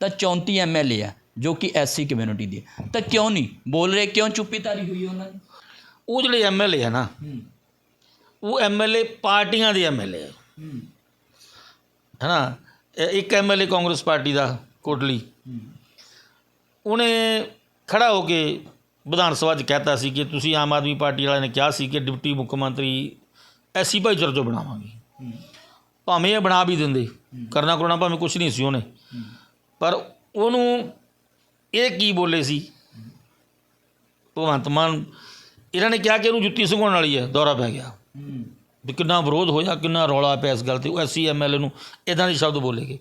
ਤਾਂ 34 ਐਮਐਲਏ ਆ ਜੋ ਕਿ ਐਸਸੀ ਕਮਿਊਨਿਟੀ ਦੇ ਤਾਂ ਕਿਉਂ ਨਹੀਂ? ਬੋਲ ਰਹੇ ਕਿਉਂ ਚੁੱਪੀ ਧਾਰੀ ਹੋਈ ਉਹਨਾਂ ਦੀ? ਉਹ ਜਿਹੜੇ ਐਮਐਲਏ ਆ ਨਾ ਹੂੰ। ਉਹ ਐਮਐਲਏ ਪਾਰਟੀਆਂ ਦੇ ਐਮਐਲਏ ਆ। ਹੂੰ। ਹੈਨਾ? ਇਹ ਇੱਕ ਐਮਐਲਏ ਕਾਂਗਰਸ ਪਾਰਟੀ ਦਾ ਕੋਟਲੀ। ਉਹਨੇ ਖੜਾ ਹੋ ਕੇ ਵਿਧਾਨ ਸਭਾ 'ਚ ਕਹਿਤਾ ਸੀ ਕਿ ਤੁਸੀਂ ਆਮ ਆਦਮੀ ਪਾਰਟੀ ਵਾਲਿਆਂ ਨੇ ਕਿਹਾ ਸੀ ਕਿ ਡਿਪਟੀ ਮੁੱਖ ਮੰਤਰੀ ਐਸੀ ਭਾਈਚਾਰੇ ਚੋਂ ਬਣਾਵਾਂਗੇ। ਭਾਵੇਂ ਇਹ ਬਣਾ ਵੀ ਦਿੰਦੇ ਕਰਨਾ ਕਰਨਾ ਭਾਵੇਂ ਕੁਝ ਨਹੀਂ ਸੀ ਉਹਨੇ। ਪਰ ਉਹਨੂੰ ਇਹ ਕੀ ਬੋਲੇ ਸੀ? ਭਗਵੰਤ ਮਾਨ, ਇਹਨਾਂ ਨੇ ਕਿਹਾ ਕਿ ਇਹਨੂੰ ਜੁੱਤੀ ਸੁਗਾਉਣ ਵਾਲੀ ਹੈ ਦੌਰਾ ਪੈ ਗਿਆ। ਵੀ ਕਿੰਨਾ ਵਿਰੋਧ ਹੋਇਆ, ਕਿੰਨਾ ਰੌਲਾ ਪਿਆ ਇਸ ਗੱਲ ਤੇ, ਉਹ ਐਸਸੀ ਐਮਐਲਏ ਨੂੰ ਇਦਾਂ ਦੇ ਸ਼ਬਦ ਬੋਲੇਗੇ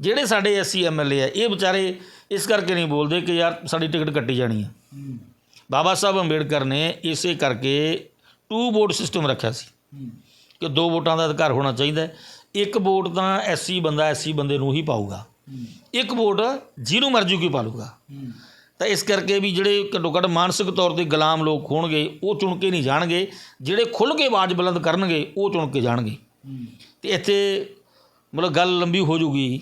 ਜਿਹੜੇ ਸਾਡੇ ਐਸਸੀ ਐਮਐਲਏ ਆ, ਇਹ ਵਿਚਾਰੇ ਇਸ ਕਰਕੇ ਨਹੀਂ ਬੋਲਦੇ ਕਿ ਯਾਰ ਸਾਡੀ ਟਿਕਟ ਕੱਟੀ ਜਾਣੀ ਹੈ ਬਾਬਾ ਸਾਹਿਬ ਅੰਬੇਡਕਰ ਨੇ ਇਸੇ ਕਰਕੇ ਟੂ ਵੋਟ ਸਿਸਟਮ ਰੱਖਿਆ ਸੀ ਕਿ ਦੋ ਵੋਟਾਂ ਦਾ ਅਧਿਕਾਰ ਹੋਣਾ ਚਾਹੀਦਾ ਇੱਕ ਵੋਟ ਤਾਂ ਐਸਸੀ ਬੰਦਾ ਐਸਸੀ ਬੰਦੇ ਨੂੰ ਹੀ ਪਾਊਗਾ। ਇੱਕ ਵੋਟ ਜਿਹਨੂੰ ਮਰਜ਼ੀ ਕੋਈ ਪਾ ਲੂਗਾ ਤਾਂ ਇਸ ਕਰਕੇ ਵੀ ਜਿਹੜੇ ਘੱਟੋ ਘੱਟ ਮਾਨਸਿਕ ਤੌਰ ਤੇ ਗੁਲਾਮ ਲੋਕ ਹੋਣਗੇ, ਉਹ ਚੁਣ ਕੇ ਨਹੀਂ ਜਾਣਗੇ। ਜਿਹੜੇ ਖੁੱਲ੍ਹ ਕੇ ਆਵਾਜ਼ ਬੁਲੰਦ ਕਰਨਗੇ, ਉਹ ਚੁਣ ਕੇ ਜਾਣਗੇ। ਤੇ ਇੱਥੇ ਮਤਲਬ ਗੱਲ ਲੰਬੀ ਹੋ ਜੂਗੀ।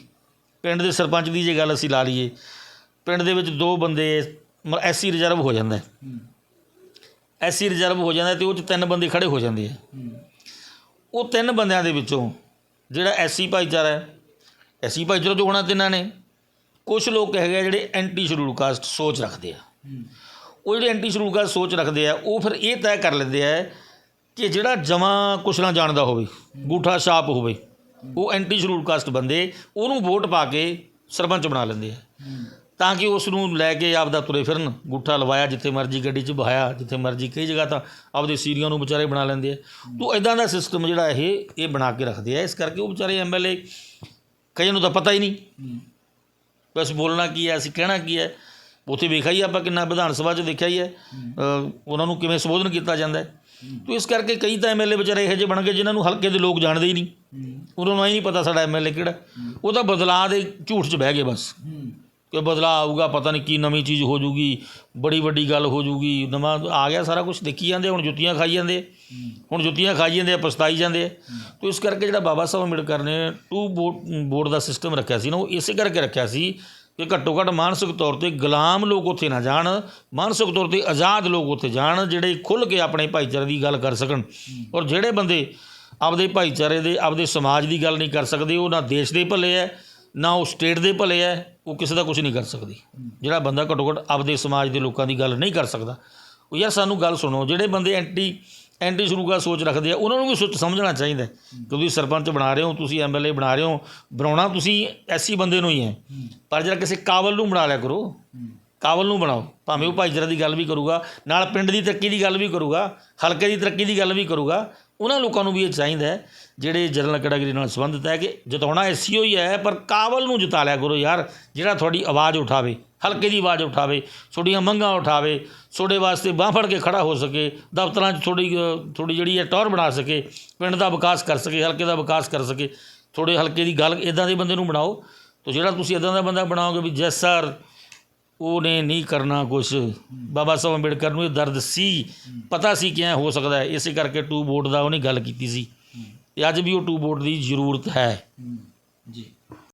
ਪਿੰਡ ਦੇ ਸਰਪੰਚ ਦੀ ਜੇ ਗੱਲ ਅਸੀਂ ਲਾ ਲਈਏ, ਪਿੰਡ ਦੇ ਵਿੱਚ ਦੋ ਬੰਦੇ ਮਤਲਬ ਐਸਸੀ ਰਿਜ਼ਰਵ ਹੋ ਜਾਂਦਾ ਐਸਸੀ ਰਿਜ਼ਰਵ ਹੋ ਜਾਂਦਾ ਤੇ ਉਹ ਚ ਤਿੰਨ ਬੰਦੇ ਖੜੇ ਹੋ ਜਾਂਦੇ ਆ। ਉਹ ਤਿੰਨ ਬੰਦਿਆਂ ਦੇ ਵਿੱਚੋਂ ਜਿਹੜਾ ਐਸਸੀ ਭਾਈਚਾਰਾ ਹੈ ਐਸਸੀ ਭਾਈਚਾਰਾ ਜੋ ਹੋਣਾ ਤਿੰਨਾਂ ਨੇ। ਕੁਝ ਲੋਕ ਹੈਗੇ ਆ ਜਿਹੜੇ ਐਂਟੀ ਸ਼ਡਿਊਲ ਕਾਸਟ ਸੋਚ ਰੱਖਦੇ ਆ। ਉਹ ਜਿਹੜੇ ਐਂਟੀ ਸ਼ਡਿਊਲ ਕਾਸਟ ਸੋਚ ਰੱਖਦੇ ਆ, ਉਹ ਫਿਰ ਇਹ ਤੈਅ ਕਰ ਲੈਂਦੇ ਆ ਕਿ ਜਿਹੜਾ ਜਮਾ ਕੁਛ ਨਾ ਜਾਣਦਾ ਹੋਵੇ, ਗੂਠਾ ਛਾਪ ਹੋਵੇ, ਉਹ ਐਂਟੀ ਸ਼ਡਿਊਲ ਕਾਸਟ ਬੰਦੇ ਉਹਨੂੰ ਵੋਟ ਪਾ ਕੇ ਸਰਪੰਚ ਬਣਾ ਲੈਂਦੇ ਆ। ਤਾਂ ਕਿ ਉਸ ਨੂੰ ਲੈ ਕੇ ਆਪਦਾ ਤੁਰੇ ਫਿਰਨ, ਗੁੱਠਾ ਲਵਾਇਆ ਜਿੱਥੇ ਮਰਜ਼ੀ ਗੱਡੀ 'ਚ ਬਹਾਇਆ, ਜਿੱਥੇ ਮਰਜ਼ੀ ਕਈ ਜਗ੍ਹਾ ਤਾਂ ਆਪਦੇ ਸੀਰੀਆਂ ਨੂੰ ਵਿਚਾਰੇ ਬਣਾ ਲੈਂਦੇ ਆ। ਤੋ ਇਦਾਂ ਦਾ ਸਿਸਟਮ ਜਿਹੜਾ ਇਹ ਇਹ ਬਣਾ ਕੇ ਰੱਖਦੇ ਆ। ਇਸ ਕਰਕੇ ਉਹ ਵਿਚਾਰੇ ਐਮਐਲਏ ਕਈਆਂ ਨੂੰ ਤਾਂ ਪਤਾ ਹੀ ਨਹੀਂ। ਬਸ ਬੋਲਣਾ ਕੀ ਹੈ ਅਸੀਂ ਕਹਿਣਾ ਕੀ ਹੈ। ਉੱਥੇ ਵੇਖਿਆ ਹੀ ਆਪਾਂ ਕਿੰਨਾ ਵਿਧਾਨ ਸਭਾ 'ਚ ਦੇਖਿਆ ਹੀ ਹੈ। ਉਹਨਾਂ ਨੂੰ ਕਿਵੇਂ ਸੰਬੋਧਨ ਕੀਤਾ ਜਾਂਦਾ ਹੈ। ਤੋ ਇਸ ਕਰਕੇ ਕਈ ਤਾਂ ਐਮਐਲਏ ਵਿਚਾਰੇ ਇਹੋ ਜਿਹੇ ਬਣ ਗਏ ਜਿਨ੍ਹਾਂ ਨੂੰ ਹਲਕੇ ਦੇ ਲੋਕ ਜਾਣਦੇ ਹੀ ਨਹੀਂ। ਉਹਨਾਂ ਨੂੰ ਹੀ ਨਹੀਂ ਪਤਾ ਸਾਡਾ ਐਮਐਲਏ ਕਿਹੜਾ। ਉਹ ਤਾਂ ਬਦਲਾਅ ਦੇ ਝੂਠ 'ਚ ਬਹਿ ਗਏ ਬਸ। ਕਿ ਬਦਲਾਅ ਆਊਗਾ, ਪਤਾ ਨਹੀਂ ਕੀ ਨਵੀਂ ਚੀਜ਼ ਹੋ ਜੂਗੀ, ਬੜੀ ਵੱਡੀ ਗੱਲ ਹੋ ਜੂਗੀ ਨਵਾਂ ਆ ਗਿਆ ਸਾਰਾ ਕੁਝ ਦੇਖੀ ਜਾਂਦੇ, ਹੁਣ ਜੁੱਤੀਆਂ ਖਾਈ ਜਾਂਦੇ, ਹੁਣ ਜੁੱਤੀਆਂ ਖਾਈ ਜਾਂਦੇ ਆ ਪਛਤਾਈ ਜਾਂਦੇ। ਆ ਤੋ ਇਸ ਕਰਕੇ ਜਿਹੜਾ ਬਾਬਾ ਸਾਹਿਬ ਅੰਬੇਡਕਰ ਨੇ ਟੂ ਬੋਰਡ ਦਾ ਸਿਸਟਮ ਰੱਖਿਆ ਸੀ ਨਾ, ਉਹ ਇਸੇ ਕਰਕੇ ਰੱਖਿਆ ਸੀ ਕਿ ਘੱਟੋ ਘੱਟ ਮਾਨਸਿਕ ਤੌਰ ਤੇ ਗੁਲਾਮ ਲੋਕ ਉੱਥੇ ਨਾ ਜਾਣ, ਮਾਨਸਿਕ ਤੌਰ ਤੇ ਆਜ਼ਾਦ ਲੋਕ ਉੱਥੇ ਜਾਣ, ਜਿਹੜੇ ਖੁੱਲ੍ਹ ਕੇ ਆਪਣੇ ਭਾਈਚਾਰੇ ਦੀ ਗੱਲ ਕਰ ਸਕਣ। ਔਰ ਜਿਹੜੇ ਬੰਦੇ ਆਪਦੇ ਭਾਈਚਾਰੇ ਦੇ, ਆਪਦੇ ਸਮਾਜ ਦੀ ਗੱਲ ਨਹੀਂ ਕਰ ਸਕਦੇ, ਉਹ ਨਾ ਦੇਸ਼ ਦੇ ਭਲੇ ਹੈ ਨਾ ਉਹ ਸਟੇਟ ਦੇ ਭਲੇ ਹੈ ਉਹ ਕਿਸੇ ਦਾ ਕੁਝ ਨਹੀਂ ਕਰ ਸਕਦੀ। ਜਿਹੜਾ ਬੰਦਾ ਘੱਟੋ ਘੱਟ ਆਪਦੇ ਸਮਾਜ ਦੇ ਲੋਕਾਂ ਦੀ ਗੱਲ ਨਹੀਂ ਕਰ ਸਕਦਾ। ਉਹ ਯਾਰ ਸਾਨੂੰ ਗੱਲ ਸੁਣੋ, ਜਿਹੜੇ ਬੰਦੇ ਐਂਟੀ ਐਂਟੀ ਸ਼ੁਰੂਗਾ ਸੋਚ ਰੱਖਦੇ ਆ, ਉਹਨਾਂ ਨੂੰ ਵੀ ਸੋਚ ਸਮਝਣਾ ਚਾਹੀਦਾ ਹੈ ਕਿ ਤੁਸੀਂ ਸਰਪੰਚ ਬਣਾ ਰਹੇ ਹੋ, ਤੁਸੀਂ ਐਮਐਲਏ ਬਣਾ ਰਹੇ ਹੋ, ਬਣਾਉਣਾ ਤੁਸੀਂ ਐਸੀ ਬੰਦੇ ਨੂੰ ਹੀ ਹੈ ਪਰ ਜਿਹੜਾ ਕਿਸੇ ਕਾਬਲ ਨੂੰ ਬਣਾ ਲਿਆ ਕਰੋ। ਕਾਬਲ ਨੂੰ ਬਣਾਓ। ਭਾਵੇਂ ਉਹ ਭਾਈਚਾਰੇ ਦੀ ਗੱਲ ਵੀ ਕਰੂਗਾ, ਨਾਲ ਪਿੰਡ ਦੀ ਤਰੱਕੀ ਦੀ ਗੱਲ ਵੀ ਕਰੂਗਾ, ਹਲਕੇ ਦੀ ਤਰੱਕੀ ਦੀ ਗੱਲ ਵੀ ਕਰੂਗਾ ਉਹਨਾਂ ਲੋਕਾਂ ਨੂੰ ਵੀ ਇਹ ਚਾਹੀਦਾ ਹੈ, ਜਿਹੜੇ ਜਨਰਲ ਕੈਟਾਗਰੀ ਨਾਲ ਸੰਬੰਧਿਤ ਹੈ ਕਿ ਜਿਤਾਉਣਾ ਐਸਸੀਓ ਹੀ ਹੈ, ਪਰ ਕਾਬਲ ਨੂੰ ਜਿਤਾ ਲਿਆ ਕਰੋ ਯਾਰ, ਜਿਹੜਾ ਤੁਹਾਡੀ ਆਵਾਜ਼ ਉਠਾਵੇ, ਹਲਕੇ ਦੀ ਆਵਾਜ਼ ਉਠਾਵੇ, ਤੁਹਾਡੀਆਂ ਮੰਗਾਂ ਉਠਾਵੇ, ਤੁਹਾਡੇ ਵਾਸਤੇ ਬਾਂਹ ਫੜ ਕੇ ਖੜਾ ਹੋ ਸਕੇ, ਦਫ਼ਤਰਾਂ 'ਚ ਥੋੜੀ ਥੋੜੀ ਜਿਹੜੀ ਹੈ ਟੌਰ ਬਣਾ ਸਕੇ, ਪਿੰਡ ਦਾ ਵਿਕਾਸ ਕਰ ਸਕੇ, ਹਲਕੇ ਦਾ ਵਿਕਾਸ ਕਰ ਸਕੇ, ਤੁਹਾਡੇ ਹਲਕੇ ਦੀ ਗੱਲ ਇਦਾਂ ਦੇ ਬੰਦੇ ਨੂੰ ਬਣਾਓ, ਤਾਂ ਜਿਹੜਾ ਤੁਸੀਂ ਇਦਾਂ ਦਾ ਬੰਦਾ ਬਣਾਓਗੇ ਵੀ ਜੈਸ ਸਰ ਉਹਨੇ ਨਹੀਂ ਕਰਨਾ ਕੁਛ। ਬਾਬਾ ਸਾਹਿਬ ਅੰਬੇਡਕਰ ਨੂੰ ਇਹ ਦਰਦ ਸੀ, ਪਤਾ ਸੀ ਕਿ ਐਂ ਹੋ ਸਕਦਾ ਹੈ। ਇਸੇ ਕਰਕੇ ਟੂ ਬੋਰਡ ਦਾ ਉਹਨੇ ਗੱਲ ਕੀਤੀ ਸੀ। ਤੇ ਅੱਜ ਵੀ ਉਹ ਟੂ ਬੋਰਡ ਦੀ ਜ਼ਰੂਰਤ ਹੈ, ਜੀ।